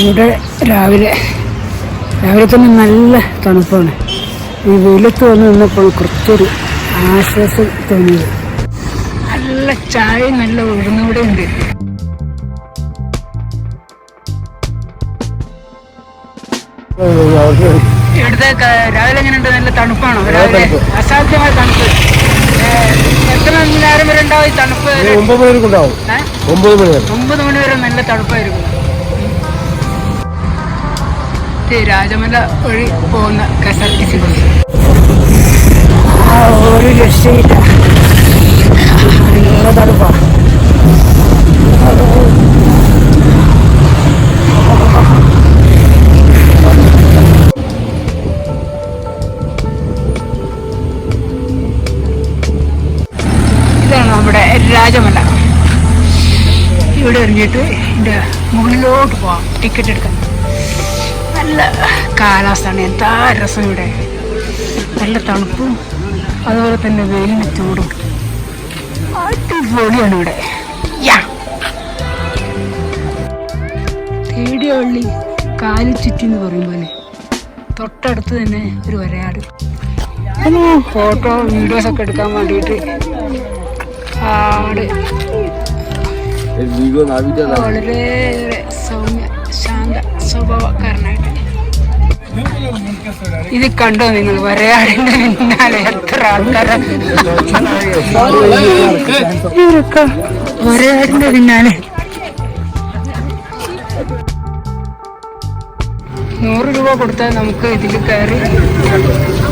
ഇവിടെ രാവിലെ. രാവിലെ തന്നെ നല്ല തണുപ്പാണ്. ഈ വെയിലത്ത് വന്ന് നിന്നപ്പോൾ കുറച്ചൊരു ആശ്വാസം തോന്നിയത്. നല്ല ചായ നല്ല ഉഴുന്നൂടെ ഉണ്ട്. ഇവിടുത്തെ രാവിലെ എങ്ങനെയുണ്ട് നല്ല തണുപ്പാണോ? രാവിലെ അസാധ്യമായ തണുപ്പ്. എത്ര നേരം വരെ ഉണ്ടാവും ഈ തണുപ്പ്? ഒമ്പത് മണി വരെ ഒമ്പത് മണി വരെ നല്ല തണുപ്പായിരിക്കും. ഇത് രാജമല വഴി പോകുന്ന K S R T C bus ഒരു രക്ഷയില്ല ഇതാണ് നമ്മുടെ രാജമല. ഇവിടെ എറിഞ്ഞിട്ട് ഇതിന്റെ മുകളിലോട്ട് പോവാം. ടിക്കറ്റ് എടുക്കാൻ. നല്ല കാലാവസ്ഥയാണ്. എന്താ രസം ഇവിടെ? നല്ല തണുപ്പും അതുപോലെ തന്നെ വെയിലിന് ചൂടും. അടിപൊളിയാണ് ഇവിടെ. യാ! കാലി ചുറ്റി എന്ന് പറയും പോലെ. തൊട്ടടുത്ത് തന്നെ ഒരു വരയാട്. ഫോട്ടോ വീഡിയോസ് ഒക്കെ എടുക്കാൻ വേണ്ടിയിട്ട് ആട്. വളരെ സൗമ്യ ശാന്ത സ്വഭാവക്കാരനായിട്ട്. ഇത് കണ്ടോ നിങ്ങൾ? വരയാടിന്റെ പിന്നാലെ എത്ര ആൾക്കാരെ? വരയാടിന്റെ പിന്നാലെ. നൂറ് രൂപ കൊടുത്താൽ നമുക്ക് ഇതിൽ കയറി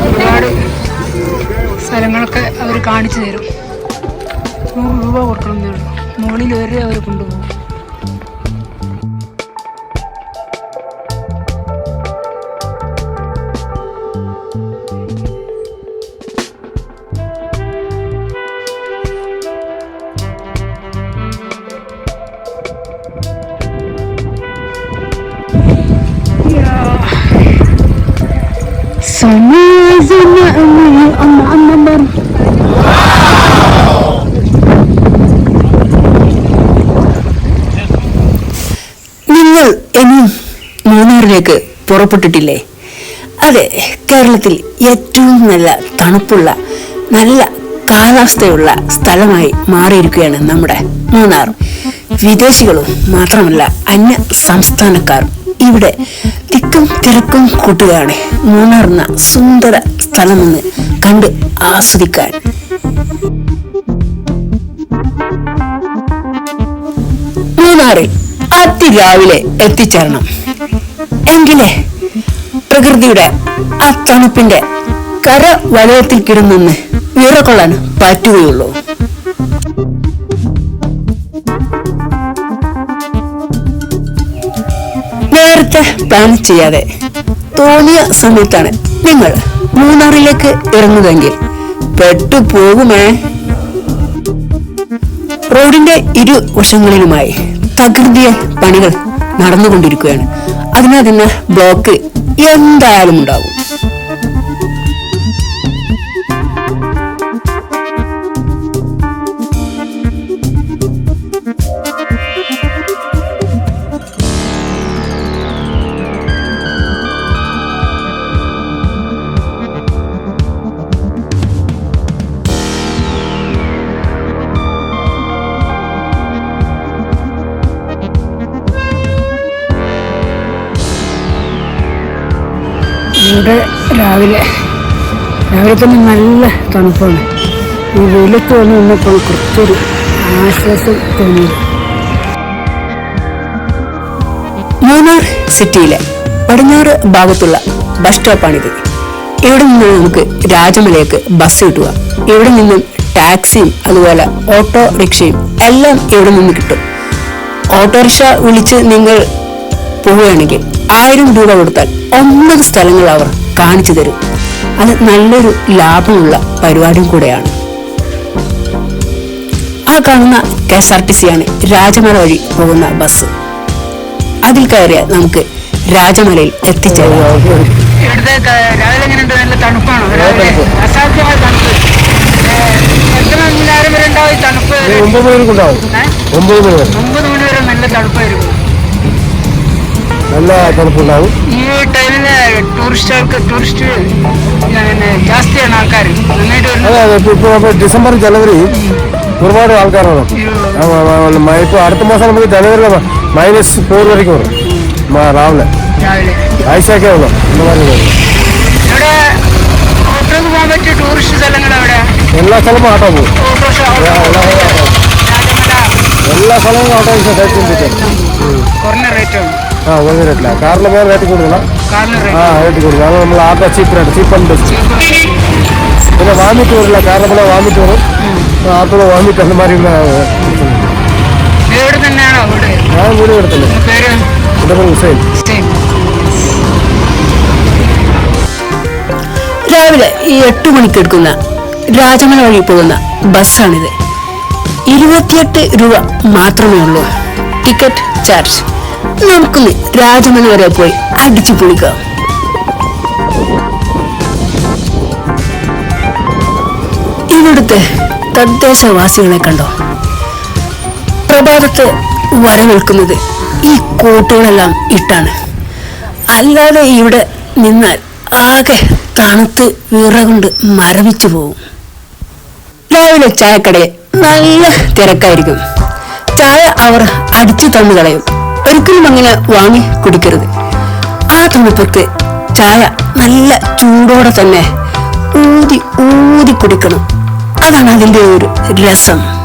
ഒരുപാട് സ്ഥലങ്ങളൊക്കെ അവർ കാണിച്ചു തരും. നൂറ് രൂപ കൊടുക്കണം എന്നേ ഉള്ളൂ മുകളിൽ വരെ അവർ കൊണ്ടുപോകും. അമ്മ നിങ്ങൾ എന്നും മൂന്നാറിലേക്ക് പുറപ്പെട്ടിട്ടില്ലേ? അതെ കേരളത്തിൽ ഏറ്റവും നല്ല തണുപ്പുള്ള നല്ല കാലാവസ്ഥയുള്ള സ്ഥലമായി മാറിയിരിക്കുകയാണ് നമ്മുടെ മൂന്നാർ. വിദേശികളും മാത്രമല്ല അന്യ സംസ്ഥാനക്കാരും ഇവിടെ തിക്കും തിരക്കും കൂട്ടുകയാണ് മൂന്നാർന്ന സുന്ദര സ്ഥലമെന്ന് കണ്ട് ആസ്വദിക്കാൻ. മൂന്നാറിൽ അതിരാവിലെ എത്തിച്ചേരണം. എങ്കിലേ പ്രകൃതിയുടെ ആ തണുപ്പിന്റെ കര വലയത്തിൽ വിറകൊള്ളാൻ പറ്റുകയുള്ളൂ. നേരത്തെ പ്ലാൻ ചെയ്യാതെ തോന്നിയ സമയത്താണ് നിങ്ങൾ മൂന്നാറിലേക്ക് ഇറങ്ങുന്നതെങ്കിൽ പെട്ടുപോകുമേ റോഡിന്റെ ഇരു വശങ്ങളിലുമായി തകൃതിയ പണികൾ നടന്നുകൊണ്ടിരിക്കുകയാണ്. അതിനാൽ തന്നെ ബ്ലോക്ക് എന്തായാലും ഉണ്ടാകും ഇവിടെ രാവിലെ രാവിലെ തന്നെ നല്ല തണുപ്പാണ്. ഈ വെയിലത്ത് വന്ന് നിന്നപ്പോൾ കുറച്ചൊരു ആശ്വാസം തോന്നിയത്. മൂന്നാർ സിറ്റിയിലെ പടിഞ്ഞാറ് ഭാഗത്തുള്ള ബസ് സ്റ്റോപ്പാണിത്. ഇവിടെ നിന്നാണ് നമുക്ക് രാജമലയ്ക്ക് ബസ് കിട്ടുക. ഇവിടെ നിന്നും ടാക്സിയും അതുപോലെ ഓട്ടോറിക്ഷയും എല്ലാം ഇവിടെ നിന്ന് കിട്ടും. ഓട്ടോറിക്ഷ വിളിച്ച് നിങ്ങൾ പോവുകയാണെങ്കിൽ ആയിരം രൂപ കൊടുത്താൽ ഒമ്പത് സ്ഥലങ്ങൾ അവർ കാണിച്ചു തരും. അത് നല്ലൊരു ലാഭമുള്ള പരിപാടിയും കൂടെയാണ്. ആ കാണുന്ന കെ എസ് ആർ ടി സിയാണ് രാജമല വഴി പോകുന്ന ബസ്. അതിൽ കയറിയാൽ നമുക്ക് രാജമലയിൽ എത്തിച്ചേരാം. ഇവിടുത്തെ ക- രാവിലെ എങ്ങനെയുണ്ട് നല്ല തണുപ്പാണോ? രാവിലെ അസാധ്യമായ തണുപ്പ്. ഏ, എത്ര നേരം വരെ ഉണ്ടാവും ഈ തണുപ്പ്? ഇത് ഒമ്പത് മണിക്ക് ഉണ്ടാവും. ഏ? ഒമ്പത് മണി വരെ ഒമ്പത് മണി വരെ നല്ല തണുപ്പായിരിക്കും. നല്ല തണുപ്പുണ്ടാവും ഈ ടൈമിൽ ടൂറിസ്റ്റുകൾക്ക് ടൂറിസ്റ്റ് പിന്നെ ജാസ്തിയാണ് ആൾക്കാർ അതെ അതെ ഇപ്പോൾ ഇപ്പോൾ ഡിസംബർ ജനുവരി ഒരുപാട് ആൾക്കാരാണ്. ഇപ്പോൾ അടുത്ത മാസം നമുക്ക് ജനുവരിയിൽ മൈനസ് ഫോർ വരയ്ക്കും വരും. രാവിലെ. ആഴ്ചയൊക്കെ ഉള്ളു. എന്ന് പറയുന്നത് എല്ലാ സ്ഥലവും ആട്ടോ പോകും. എല്ലാ സ്ഥലവും ആട്ടോ കുറഞ്ഞ റേറ്റ് ആണ് ആ ഒന്ന് റേറ്റില്ല കാറിന് വേറെ റേറ്റ് കൂടുതലാ? ആ റേറ്റ് കൂടുതലാണ് നമ്മൾ ആട്ടോ ചീപ്പ് ചീപ്പ് ആൻഡ് ബെസ്റ്റ് പിന്നെ വാങ്ങിട്ട് വരില്ല. കാറിൽ പോലെ വാങ്ങിട്ട് വരും. ആട്ടോ വാങ്ങിട്ട് അന്ന് മാതിരി ഞാൻ വീട് കിടത്തില്ല ഹുസൈൻ. രാവിലെ ഈ എട്ട് മണിക്ക് എടുക്കുന്ന രാജമല വഴി പോകുന്ന ബസ്സാണിത്. ഇരുപത്തിയെട്ട് രൂപ മാത്രമേ ഉള്ളൂ. ടിക്കറ്റ് ചാർജ് നമുക്കൊന്ന് രാജമല വരെ പോയി അടിച്ചു പൊളിക്കാം. ഇവിടുത്തെ തദ്ദേശവാസികളെ കണ്ടോ? പ്രഭാതത്ത് വരവേൽക്കുന്നത് ഈ കോട്ടുകളെല്ലാം ഇട്ടാണ്. അല്ലാതെ ഇവിടെ നിന്നാൽ ആകെ തണുത്ത് വിറകൊണ്ട് മരവിച്ചു പോകും രാവിലെ ചായക്കടയിൽ നല്ല തിരക്കായിരിക്കും. ചായ അവർ അടിച്ചു തന്നു കളയും. ഒരിക്കലും അങ്ങനെ വാങ്ങി കുടിക്കരുത്. ആ തണുപ്പത്ത് ചായ നല്ല ചൂടോടെ തന്നെ ഊതി ഊതി കുടിക്കണം. അതാണ് അതിന്റെ ഒരു രസം.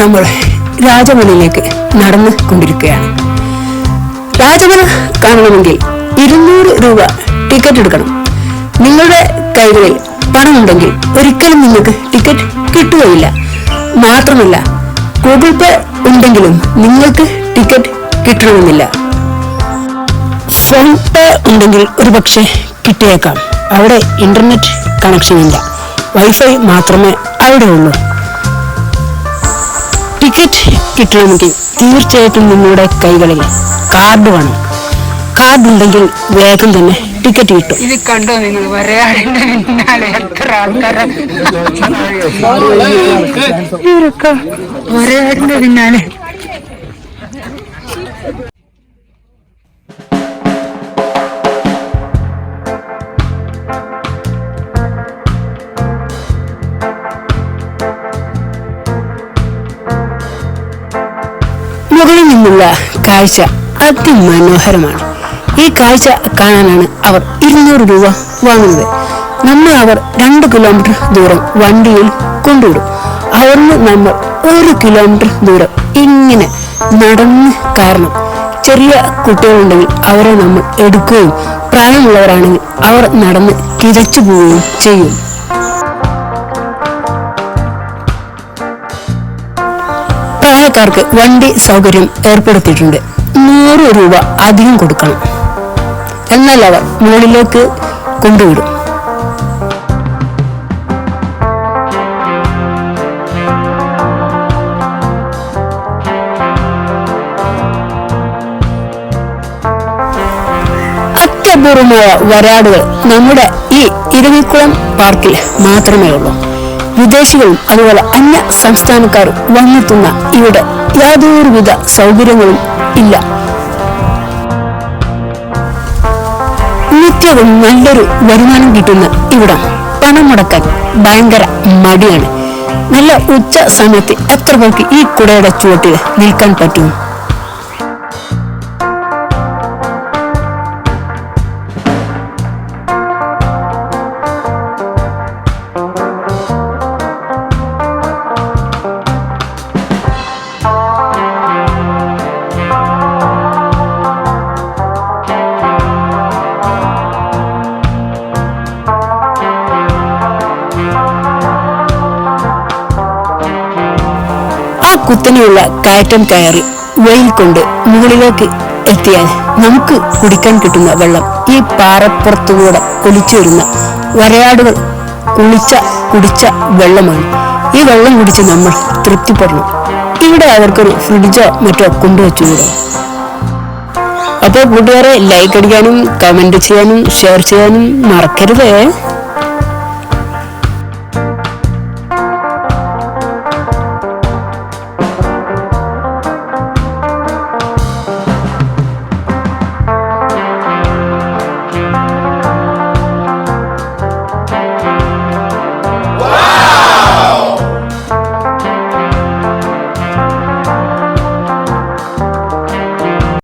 നമ്മൾ രാജമലയിലേക്ക് നടന്നു കൊണ്ടിരിക്കുകയാണ്. രാജമല കാണണമെങ്കിൽ ഇരുന്നൂറ് രൂപ ടിക്കറ്റ് എടുക്കണം. നിങ്ങളുടെ കൈകളിൽ പണമുണ്ടെങ്കിൽ ഒരിക്കലും നിങ്ങൾക്ക് ടിക്കറ്റ് കിട്ടുകയില്ല. മാത്രമല്ല ഗൂഗിൾ പേ ഉണ്ടെങ്കിലും നിങ്ങൾക്ക് ടിക്കറ്റ് കിട്ടണമെന്നില്ല. ഫോൺ പേ ഉണ്ടെങ്കിൽ ഒരുപക്ഷെ കിട്ടിയേക്കാം. അവിടെ ഇന്റർനെറ്റ് കണക്ഷൻ ഇല്ല. വൈഫൈ മാത്രമേ അവിടെ ഉള്ളൂ. ടിക്കറ്റ് കിട്ടണമെങ്കിൽ തീർച്ചയായിട്ടും നിങ്ങളുടെ കൈകളിൽ കാർഡ് വേണം. കാർഡ് ഉണ്ടെങ്കിൽ വേഗം തന്നെ ടിക്കറ്റ് കിട്ടും. ഇത് കണ്ടോ നിങ്ങൾ? വരയാടിന്റെ പിന്നാലെ എത്ര ആൾക്കാരെ? ഇവരൊക്കെ വരയാടിന്റെ പിന്നാലെ മുകളിൽ നിന്നുള്ള കാഴ്ച അതിമനോഹരമാണ്. ഈ കാഴ്ച കാണാനാണ് അവർ ഇരുന്നൂറ് രൂപ വാങ്ങുന്നത്. നമ്മൾ അവർ രണ്ട് കിലോമീറ്റർ ദൂരം വണ്ടിയിൽ കൊണ്ടുവിടും. അവിടുന്ന് നമ്മൾ ഒരു കിലോമീറ്റർ ദൂരം ഇങ്ങനെ നടന്ന് കാരണം ചെറിയ കുട്ടികളുണ്ടെങ്കിൽ അവരെ നമ്മൾ എടുക്കുകയും പ്രായമുള്ളവരാണെങ്കിൽ അവർ നടന്ന് കിതച്ചു പോവുകയും ചെയ്യും. പ്രായക്കാർക്ക് വണ്ടി സൗകര്യം ഏർപ്പെടുത്തിയിട്ടുണ്ട്. നൂറ് രൂപ അധികം കൊടുക്കണം. എന്നാൽ അവർ മുകളിലേക്ക് കൊണ്ടുവിടും. അത്യപൂർവമായ വരാടുകൾ നമ്മുടെ ഈ ഇരവിക്കുളം പാർക്കിൽ മാത്രമേ ഉള്ളൂ വിദേശികളും അതുപോലെ അന്യ സംസ്ഥാനക്കാരും വന്നെത്തുന്ന ഇവിടെ യാതൊരുവിധ സൗകര്യങ്ങളും ഇല്ല. നിത്യവും നല്ലൊരു വരുമാനം കിട്ടുന്ന ഇവിടെ. പണം മുടക്കാൻ ഭയങ്കര മടിയാണ്. നല്ല ഉച്ച സമയത്ത് എത്ര പേർക്ക് ഈ കുടയുടെ ചുവട്ടിൽ നിൽക്കാൻ പറ്റും. കുത്തനെയുള്ള കയറ്റം കയറി വെയിൽ കൊണ്ട് മുകളിലേക്ക് എത്തിയാൽ നമുക്ക് കുടിക്കാൻ കിട്ടുന്ന വെള്ളം ഈ പാറപ്പുറത്തുകൂടെ ഒലിച്ചു വരുന്ന വരയാടുകൾ കുളിച്ച കുടിച്ച വെള്ളമാണ്. ഈ വെള്ളം കുടിച്ച് നമ്മൾ തൃപ്തിപ്പെടണം. ഇവിടെ അവർക്കൊരു ഫ്രിഡ്ജോ മറ്റോ കൊണ്ടുവച്ചുകൂടോ? അപ്പോൾ കൂട്ടുകാരെ ലൈക്ക് അടിക്കാനും കമന്റ് ചെയ്യാനും ഷെയർ ചെയ്യാനും മറക്കരുതേ.